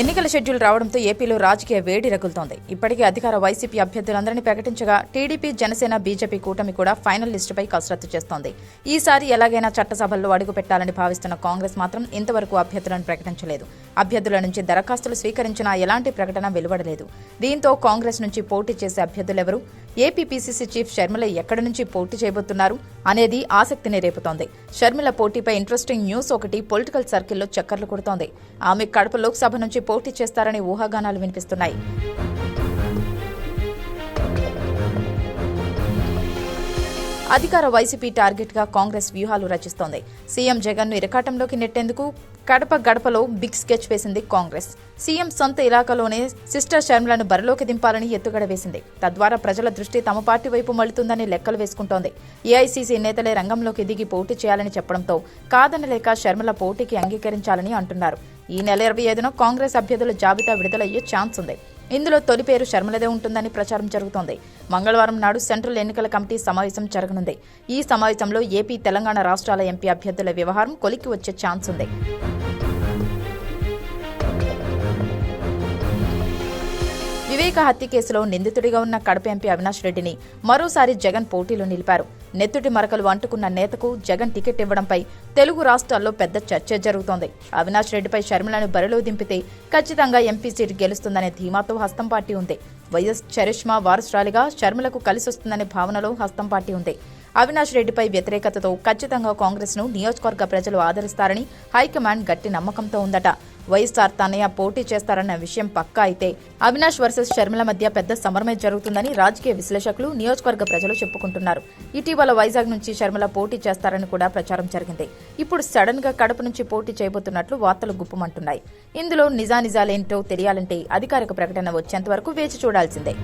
ఎన్నికల షెడ్యూల్ రావడంతో ఏపీలో రాజకీయ వేడి రగులుతోంది. ఇప్పటికే అధికార వైసీపీ అభ్యర్థులందరినీ ప్రకటించగా టీడీపీ జనసేన బీజేపీ కూటమి కూడా ఫైనల్ లిస్టుపై కసరత్తు చేస్తోంది. ఈసారి ఎలాగైనా చట్టసభల్లో అడుగు పెట్టాలని భావిస్తున్న కాంగ్రెస్ మాత్రం ఇంతవరకు అభ్యర్థులను ప్రకటించలేదు. అభ్యర్థుల నుంచి దరఖాస్తులు స్వీకరించినా ఎలాంటి ప్రకటన వెలువడలేదు. దీంతో కాంగ్రెస్ నుంచి పోటీ చేసే అభ్యర్థులెవరు? ఏపీ పీసీసీ చీఫ్ షర్మిల ఎక్కడి నుంచి పోటీ చేయబోతున్నారు అనేది ఆసక్తిని రేపుతోంది. షర్మిల పోటీపై ఇంట్రెస్టింగ్ న్యూస్ ఒకటి పొలిటికల్ సర్కిల్లో చక్కర్లు కొడుతోంది. ఆమె కడప లోక్సభ నుంచి పోటీ చేస్తారనే ఊహాగానాలు వినిపిస్తున్నాయి. అధికార వైసీపీ టార్గెట్గా కాంగ్రెస్ వ్యూహాలు రచిస్తోంది. సీఎం జగన్ను ఇరకాటంలోకి నెట్టేందుకు కడప గడపలో బిగ్ స్కెచ్ వేసింది కాంగ్రెస్. సీఎం సొంత ఇలాకాలోనే సిస్టర్ షర్మిలను బరిలోకి దింపాలని ఎత్తుగడ వేసింది. తద్వారా ప్రజల దృష్టి తమ పార్టీ వైపు మళ్ళుతుందని లెక్కలు వేసుకుంటోంది. ఏఐసీసీ నేతలే రంగంలోకి దిగి పోటీ చేయాలని చెప్పడంతో కాదనలేక షర్మిల పోటీకి అంగీకరించాలని అంటున్నారు. ఈ నెల ఇరవై ఐదున కాంగ్రెస్ అభ్యర్థుల జాబితా విడుదలయ్యే ఛాన్స్ ఉంది. ఇందులో తొలి పేరు శర్మలదే ఉంటుందని ప్రచారం జరుగుతోంది. మంగళవారం నాడు సెంట్రల్ ఎన్నికల కమిటీ సమావేశం జరగనుంది. ఈ సమావేశంలో ఏపీ తెలంగాణ రాష్ట్రాల ఎంపీ అభ్యర్థుల వ్యవహారం కొలిక్కి వచ్చే ఛాన్స్ ఉంది. వివేక హత్య కేసులో నిందితుడిగా ఉన్న కడప ఎంపీ అవినాష్ రెడ్డిని మరోసారి జగన్ పోటీలో నిలిపారు. నెత్తుటి మరకలు అంటుకున్న నేతకు జగన్ టికెట్ ఇవ్వడంపై తెలుగు రాష్ట్రాల్లో పెద్ద చర్చ జరుగుతోంది. అవినాష్ రెడ్డిపై షర్మిలను బరిలో దింపితే ఖచ్చితంగా ఎంపీ సీటు గెలుస్తుందనే ధీమాతో హస్తం పార్టీ ఉంది. వైఎస్ చరిష్మా వారసురాలిగా షర్మిలకు కలిసొస్తుందనే భావనలో హస్తం పార్టీ ఉంది. అవినాష్ రెడ్డిపై వ్యతిరేకతతో ఖచ్చితంగా కాంగ్రెస్ను నియోజకవర్గ ప్రజలు ఆదరిస్తారని హైకమాండ్ గట్టి నమ్మకంతో ఉందట. వైఎస్ఆర్ తనయ్య పోటీ చేస్తారన్న విషయం పక్కా అయితే అవినాష్ వర్సెస్ షర్మిల మధ్య పెద్ద సమరమే జరుగుతుందని రాజకీయ విశ్లేషకులు నియోజకవర్గ ప్రజలు చెప్పుకుంటున్నారు. ఇటీవల వైజాగ్ నుంచి షర్మిల పోటీ చేస్తారని కూడా ప్రచారం జరిగింది. ఇప్పుడు సడన్గా కడప నుంచి పోటీ చేయబోతున్నట్లు వార్తలు గుప్పమంటున్నాయి. ఇందులో నిజానిజాలేంటో తెలియాలంటే అధికారిక ప్రకటన వచ్చేంత వరకు వేచి చూడాల్సిందే.